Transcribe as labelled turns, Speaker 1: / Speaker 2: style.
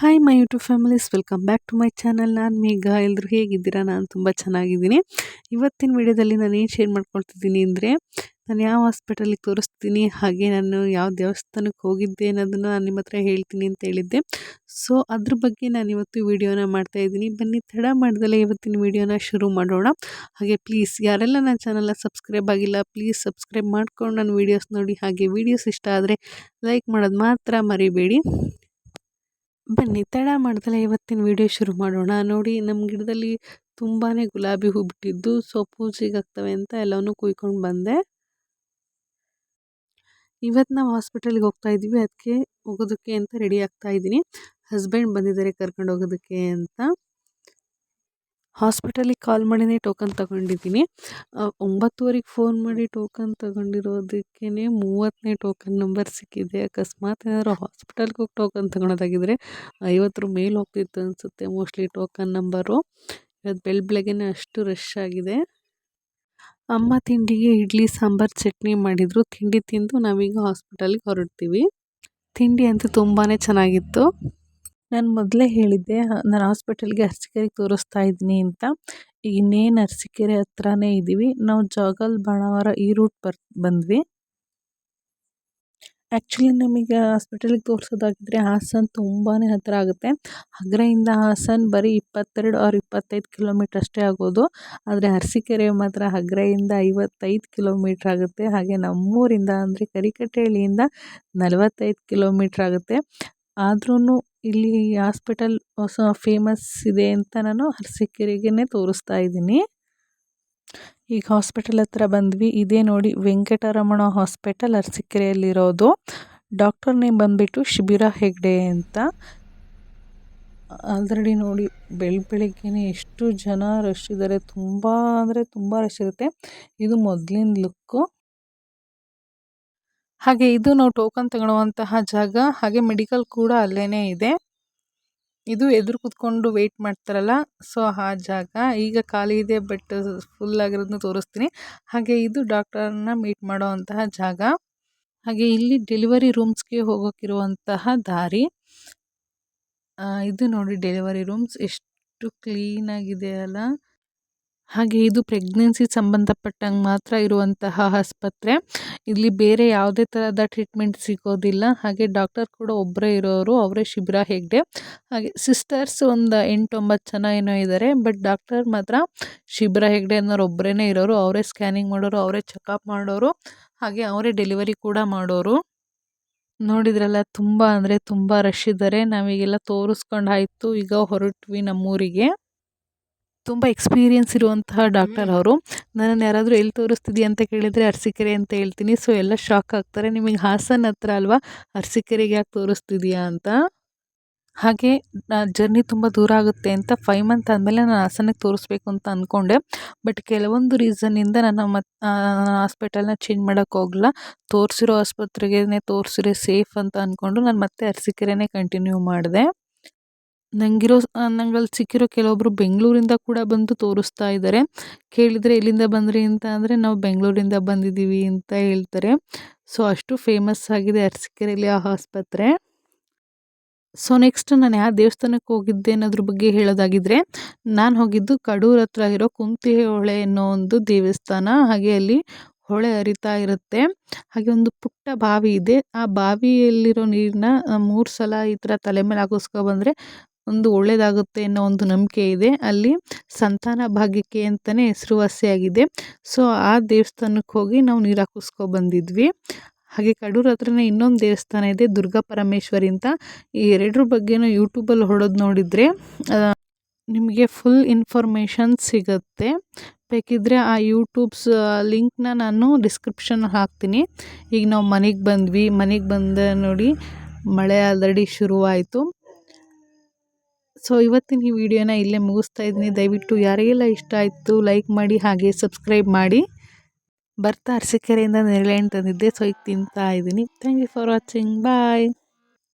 Speaker 1: Hi my YouTube families welcome back to my channel ನಾನು ಮೇಘ. ಎಲ್ಲರೂ ಹೇಗಿದ್ದೀರಾ? ನಾನು ತುಂಬ ಚೆನ್ನಾಗಿದ್ದೀನಿ. ಇವತ್ತಿನ ವಿಡಿಯೋದಲ್ಲಿ ನಾನು ಏನು ಶೇರ್ ಮಾಡ್ಕೊಳ್ತಿದ್ದೀನಿ ಅಂದರೆ, ನಾನು ಯಾವ ಹಾಸ್ಪಿಟಲಿಗೆ ತೋರಿಸ್ತೀನಿ, ಹಾಗೆ ನಾನು ಯಾವ ದೇವಸ್ಥಾನಕ್ಕೆ ಹೋಗಿದ್ದೆ ಅನ್ನೋದನ್ನು ನಾನು ನಿಮ್ಮ ಹತ್ರ ಹೇಳ್ತೀನಿ ಅಂತ ಹೇಳಿದ್ದೆ. ಸೊ ಅದ್ರ ಬಗ್ಗೆ ನಾನು ಇವತ್ತು ವೀಡಿಯೋನ ಮಾಡ್ತಾ ಇದ್ದೀನಿ. ಬನ್ನಿ, ತಡ ಮಾಡ್ದಲ್ಲೇ ಇವತ್ತಿನ ವೀಡಿಯೋನ ಶುರು ಮಾಡೋಣ. ಹಾಗೆ ಪ್ಲೀಸ್ ಯಾರೆಲ್ಲ ನನ್ನ ಚಾನಲ್ನ ಸಬ್ಸ್ಕ್ರೈಬ್ ಆಗಿಲ್ಲ ಪ್ಲೀಸ್ ಸಬ್ಸ್ಕ್ರೈಬ್ ಮಾಡ್ಕೊಂಡು ನನ್ನ ವೀಡಿಯೋಸ್ ನೋಡಿ. ಹಾಗೆ ವೀಡಿಯೋಸ್ ಇಷ್ಟ ಆದರೆ ಲೈಕ್ ಮಾಡೋದು ಮಾತ್ರ ಮರಿಬೇಡಿ. ಬನ್ನಿ, ತಡ ಮಾಡ್ದಲೇ ಇವತ್ತಿನ ವಿಡಿಯೋ ಶುರು ಮಾಡೋಣ. ನೋಡಿ ನಮ್ಮ ಗಿಡದಲ್ಲಿ ತುಂಬಾ ಗುಲಾಬಿ ಹೂ ಬಿಟ್ಟಿದ್ದು. ಸೊ ಪೂಜೆಗೆ ಆಗ್ತವೆ ಅಂತ ಎಲ್ಲವನ್ನೂ ಕುಯ್ಕೊಂಡು ಬಂದೆ. ಇವತ್ತು ನಾವು ಹಾಸ್ಪಿಟಲ್ಗೆ ಹೋಗ್ತಾ ಇದ್ದೀವಿ. ಅದಕ್ಕೆ ಹೋಗೋದಕ್ಕೆ ಅಂತ ರೆಡಿ ಆಗ್ತಾ ಇದ್ದೀನಿ. ಹಸ್ಬೆಂಡ್ ಬಂದಿದ್ದಾರೆ ಕರ್ಕೊಂಡು ಹೋಗೋದಕ್ಕೆ ಅಂತ. ಹಾಸ್ಪಿಟಲಿಗೆ ಕಾಲ್ ಮಾಡಿನೇ ಟೋಕನ್ ತಗೊಂಡಿದ್ದೀನಿ. ಒಂಬತ್ತುವರೆಗೆ ಫೋನ್ ಮಾಡಿ ಟೋಕನ್ ತಗೊಂಡಿರೋದಕ್ಕೇ ಮೂವತ್ತನೇ ಟೋಕನ್ ನಂಬರ್ ಸಿಕ್ಕಿದೆ. ಅಕಸ್ಮಾತ್ ಏನಾದರೂ ಹಾಸ್ಪಿಟಲ್ಗೆ ಹೋಗಿ ಟೋಕನ್ ತಗೊಳೋದಾಗಿದ್ದರೆ ಐವತ್ತರ ಮೇಲೆ ಹೋಗ್ತಿತ್ತು ಅನಿಸುತ್ತೆ ಮೋಸ್ಟ್ಲಿ ಟೋಕನ್ ನಂಬರು. ಇವತ್ತು ಬೆಳ ಬೆಳಗ್ಗೆನೇ ಅಷ್ಟು ರಶ್ ಆಗಿದೆ. ಅಮ್ಮ ತಿಂಡಿಗೆ ಇಡ್ಲಿ, ಸಾಂಬಾರು, ಚಟ್ನಿ ಮಾಡಿದರು. ತಿಂಡಿ ತಿಂದು ನಾವೀಗ ಹಾಸ್ಪಿಟಲ್ಗೆ ಹೊರಡ್ತೀವಿ. ತಿಂಡಿ ಅಂತೂ ತುಂಬಾ ಚೆನ್ನಾಗಿತ್ತು. ನಾನು ಮೊದಲೇ ಹೇಳಿದ್ದೆ ನಾನು ಹಾಸ್ಪಿಟಲ್ಗೆ ಅರಸೀಕೆರೆಗೆ ತೋರಿಸ್ತಾ ಇದ್ದೀನಿ ಅಂತ. ಇನ್ನೇನು ಅರಸೀಕೆರೆ ಹತ್ರನೇ ಇದ್ದೀವಿ ನಾವು ಜಾಗಲ್ ಬಾಣಾವರ ಈ ರೂಟ್ ಬರ್, ಬಂದ್ವಿ. ಆ್ಯಕ್ಚುಲಿ ನಮಗೆ ಹಾಸ್ಪಿಟಲಿಗೆ ತೋರಿಸೋದಾಗಿದ್ದರೆ ಹಾಸನ್ ತುಂಬಾ ಹತ್ತಿರ ಆಗುತ್ತೆ. ಹಗ್ರೆಯಿಂದ ಹಾಸನ ಬರೀ ಇಪ್ಪತ್ತೆರಡು ಆರ್ ಇಪ್ಪತ್ತೈದು ಕಿಲೋಮೀಟ್ರ್ ಅಷ್ಟೇ ಆಗೋದು. ಆದರೆ ಅರಸೀಕೆರೆ ಮಾತ್ರ ಹಗ್ರೆಯಿಂದ ಐವತ್ತೈದು ಕಿಲೋಮೀಟ್ರ್ ಆಗುತ್ತೆ. ಹಾಗೆ ನಮ್ಮೂರಿಂದ ಅಂದರೆ ಕರಿಕಟ್ಟೆಹಳ್ಳಿಯಿಂದ ನಲವತ್ತೈದು ಕಿಲೋಮೀಟ್ರ್ ಆಗುತ್ತೆ. ಆದ್ರೂ ಇಲ್ಲಿ ಹಾಸ್ಪಿಟಲ್ ಹೊಸ ಫೇಮಸ್ ಇದೆ ಅಂತ ನಾನು ಅರಸೀಕೆರೆಗೇ ತೋರಿಸ್ತಾ ಇದ್ದೀನಿ. ಈಗ ಹಾಸ್ಪಿಟಲ್ ಹತ್ರ ಬಂದ್ವಿ. ಇದೇ ನೋಡಿ ವೆಂಕಟರಮಣ ಹಾಸ್ಪಿಟಲ್ ಅರಸೀಕೆರೆಯಲ್ಲಿರೋದು. ಡಾಕ್ಟರ್ ನೇಮ್ ಬಂದುಬಿಟ್ಟು ಶಿಬಿರ ಹೆಗ್ಡೆ ಅಂತ. ಆಲ್ರೆಡಿ ನೋಡಿ ಬೆಳ್ ಬೆಳಿಗ್ಗೆನೆ ಎಷ್ಟು ಜನ ರಶ್ ಇದ್ದಾರೆ ತುಂಬ ಅಂದರೆ ತುಂಬ ರಶ್ ಇರುತ್ತೆ. ಇದು ಮೊದಲಿನ ಲುಕ್ಕು. ಹಾಗೆ ಇದು ನಾವು ಟೋಕನ್ ತಗೊಳ್ಳುವಂತಹ ಜಾಗ, ಹಾಗೆ ಮೆಡಿಕಲ್ ಕೂಡ ಅಲ್ಲೇನೇ ಇದೆ. ಇದು ಎದುರು ಕುತ್ಕೊಂಡು ವೆಯ್ಟ್ ಮಾಡ್ತಾರಲ್ಲ ಸೊ ಆ ಜಾಗ, ಈಗ ಖಾಲಿ ಇದೆ ಬಟ್ ಫುಲ್ ಆಗಿರೋದನ್ನ ತೋರಿಸ್ತೀನಿ. ಹಾಗೆ ಇದು ಡಾಕ್ಟರ್ನ ಮೀಟ್ ಮಾಡುವಂತಹ ಜಾಗ. ಹಾಗೆ ಇಲ್ಲಿ ಡೆಲಿವರಿ ರೂಮ್ಸ್ಗೆ ಹೋಗೋಕ್ಕಿರುವಂತಹ ದಾರಿ. ಇದು ನೋಡಿ ಡೆಲಿವರಿ ರೂಮ್ಸ್ ಎಷ್ಟು ಕ್ಲೀನಾಗಿದೆ ಅಲ್ಲ. ಹಾಗೆ ಇದು ಪ್ರೆಗ್ನೆನ್ಸಿ ಸಂಬಂಧಪಟ್ಟಂಗೆ ಮಾತ್ರ ಇರುವಂತಹ ಆಸ್ಪತ್ರೆ. ಇಲ್ಲಿ ಬೇರೆ ಯಾವುದೇ ಥರದ ಟ್ರೀಟ್ಮೆಂಟ್ ಸಿಗೋದಿಲ್ಲ. ಹಾಗೆ ಡಾಕ್ಟರ್ ಕೂಡ ಒಬ್ಬರೇ ಇರೋರು, ಅವರೇ ಶಿಬಿರ ಹೆಗ್ಡೆ ಹಾಗೆ ಸಿಸ್ಟರ್ಸ್ ಒಂದು ಎಂಟೊಂಬತ್ತು ಜನ ಏನೋ ಇದ್ದಾರೆ ಬಟ್ ಡಾಕ್ಟರ್ ಮಾತ್ರ ಶಿಬಿರ ಹೆಗ್ಡೆ ಅನ್ನೋರು ಒಬ್ಬರೇ ಇರೋರು, ಅವರೇ ಸ್ಕ್ಯಾನಿಂಗ್ ಮಾಡೋರು, ಅವರೇ ಚೆಕಪ್ ಮಾಡೋರು, ಹಾಗೆ ಅವರೇ ಡೆಲಿವರಿ ಕೂಡ ಮಾಡೋರು. ನೋಡಿದ್ರಲ್ಲ, ತುಂಬ ಅಂದರೆ ತುಂಬ ರಶ್ ಇದ್ದಾರೆ ನಾವೀಗೆಲ್ಲ ತೋರಿಸ್ಕೊಂಡು ಆಯಿತು, ಈಗ ಹೊರಟ್ವಿ ನಮ್ಮೂರಿಗೆ. ತುಂಬ ಎಕ್ಸ್ಪೀರಿಯೆನ್ಸ್ ಇರುವಂತಹ ಡಾಕ್ಟರ್ ಅವರು. ನನ್ನನ್ನು ಯಾರಾದರೂ ಎಲ್ಲಿ ತೋರಿಸ್ತಿದ್ದೀಯ ಅಂತ ಕೇಳಿದರೆ ಅರಸೀಕೆರೆ ಅಂತ ಹೇಳ್ತೀನಿ. ಸೊ ಎಲ್ಲ ಶಾಕ್ ಆಗ್ತಾರೆ. ನಿಮಗೆ ಹಾಸನ ಹತ್ರ ಅಲ್ವಾ? ಅರಸೀಕೆರೆಗೆ ಯಾಕೆ ತೋರಿಸ್ತಿದೀಯಾ ಅಂತ? ಹಾಗೆ ಜರ್ನಿ ತುಂಬ ದೂರ ಆಗುತ್ತೆ ಅಂತ ಫೈವ್ ಮಂತ್ ಆದಮೇಲೆ ನಾನು ಹಾಸನಕ್ಕೆ ತೋರಿಸ್ಬೇಕು ಅಂತ ಅಂದ್ಕೊಂಡೆ ಬಟ್ ಕೆಲವೊಂದು ರೀಸನ್ನಿಂದ ನಾನು ಮತ್ತು ಹಾಸ್ಪಿಟಲ್ನ ಚೇಂಜ್ ಮಾಡೋಕ್ಕೆ ಹೋಗಲ್ಲ ತೋರಿಸಿರೋ ಆಸ್ಪತ್ರೆಗೇ ತೋರಿಸಿರೋ ಸೇಫ್ ಅಂತ ಅಂದ್ಕೊಂಡು ನಾನು ಮತ್ತೆ ಅರಸೀಕೆರೆನೇ ಕಂಟಿನ್ಯೂ ಮಾಡಿದೆ. ನನಗಿರೋ ನಂಗಲ್ಲಿ ಸಿಕ್ಕಿರೋ ಕೆಲವೊಬ್ಬರು ಬೆಂಗಳೂರಿಂದ ಕೂಡ ಬಂದು ತೋರಿಸ್ತಾ ಇದ್ದಾರೆ ಕೇಳಿದರೆ ಎಲ್ಲಿಂದ ಬಂದ್ರಿ ಅಂತ ಅಂದರೆ ನಾವು ಬೆಂಗಳೂರಿಂದ ಬಂದಿದ್ದೀವಿ ಅಂತ ಹೇಳ್ತಾರೆ. ಸೊ, ಅಷ್ಟು ಫೇಮಸ್ ಆಗಿದೆ ಅರಸಿಕೆರೆಯಲ್ಲಿ ಆ ಆಸ್ಪತ್ರೆ. ಸೊ, ನೆಕ್ಸ್ಟ್ ನಾನು ಯಾವ ದೇವಸ್ಥಾನಕ್ಕೆ ಹೋಗಿದ್ದೆ ಅನ್ನೋದ್ರ ಬಗ್ಗೆ ಹೇಳೋದಾಗಿದ್ದರೆ ನಾನು ಹೋಗಿದ್ದು ಕಡೂರ್ ಹತ್ರ ಇರೋ ಕುಂತಿ ಹೊಳೆ ಅನ್ನೋ ಒಂದು ದೇವಸ್ಥಾನ. ಹಾಗೆ ಅಲ್ಲಿ ಹೊಳೆ ಹರಿತಾ ಇರುತ್ತೆ. ಹಾಗೆ ಒಂದು ಪುಟ್ಟ ಬಾವಿ ಇದೆ. ಆ ಬಾವಿಯಲ್ಲಿರೋ ನೀರನ್ನ ಮೂರು ಸಲ ಈ ಥರ ತಲೆ ಮೇಲೆ ಹಾಕಿಸ್ಕೊ ಬಂದರೆ ಒಂದು ಒಳ್ಳೆಯದಾಗುತ್ತೆ ಅನ್ನೋ ಒಂದು ನಂಬಿಕೆ ಇದೆ. ಅಲ್ಲಿ ಸಂತಾನ ಭಾಗ್ಯಕ್ಕೆ ಅಂತಲೇ ಹೆಸರುವಾಸಿಯಾಗಿದೆ. ಸೊ, ಆ ದೇವಸ್ಥಾನಕ್ಕೆ ಹೋಗಿ ನಾವು ನೀರು ಹಾಕಿಸ್ಕೊ ಬಂದಿದ್ವಿ. ಹಾಗೆ ಕಡೂರು ಹತ್ರನೇ ಇನ್ನೊಂದು ದೇವಸ್ಥಾನ ಇದೆ, ದುರ್ಗಾ ಪರಮೇಶ್ವರಿ ಅಂತ. ಈ ಎರಡರ ಬಗ್ಗೆನೂ ಯೂಟ್ಯೂಬಲ್ಲಿ ಹೊಡೋದು ನೋಡಿದರೆ ನಿಮಗೆ ಫುಲ್ ಇನ್ಫಾರ್ಮೇಷನ್ ಸಿಗುತ್ತೆ. ಬೇಕಿದ್ರೆ ಆ ಯೂಟ್ಯೂಬ್ಸ್ ಲಿಂಕ್ನ ನಾನು ಡಿಸ್ಕ್ರಿಪ್ಷನ್ ಹಾಕ್ತೀನಿ. ಈಗ ನಾವು ಮನೆಗೆ ಬಂದ್ವಿ. ಮನೆಗೆ ಬಂದ ನೋಡಿ ಮಳೆ ಆಲ್ರೆಡಿ ಶುರುವಾಯಿತು. ಸೊ ಇವತ್ತಿನ ಈ ವಿಡಿಯೋನ ಇಲ್ಲೇ ಮುಗಿಸ್ತಾ ಇದ್ದೀನಿ. ದಯವಿಟ್ಟು ಯಾರಿಗೆಲ್ಲ ಇಷ್ಟ ಆಯಿತು ಲೈಕ್ ಮಾಡಿ, ಹಾಗೆ ಸಬ್ಸ್ಕ್ರೈಬ್ ಮಾಡಿ. ಬರ್ತಾ ಅರಸೀಕೆರೆಯಿಂದ ನೆರಳೆಹಣ್ಣು ತಂದಿದ್ದೆ ಸೊ ಈಗ ತಿಂತಾ ಇದ್ದೀನಿ. Thank you for watching bye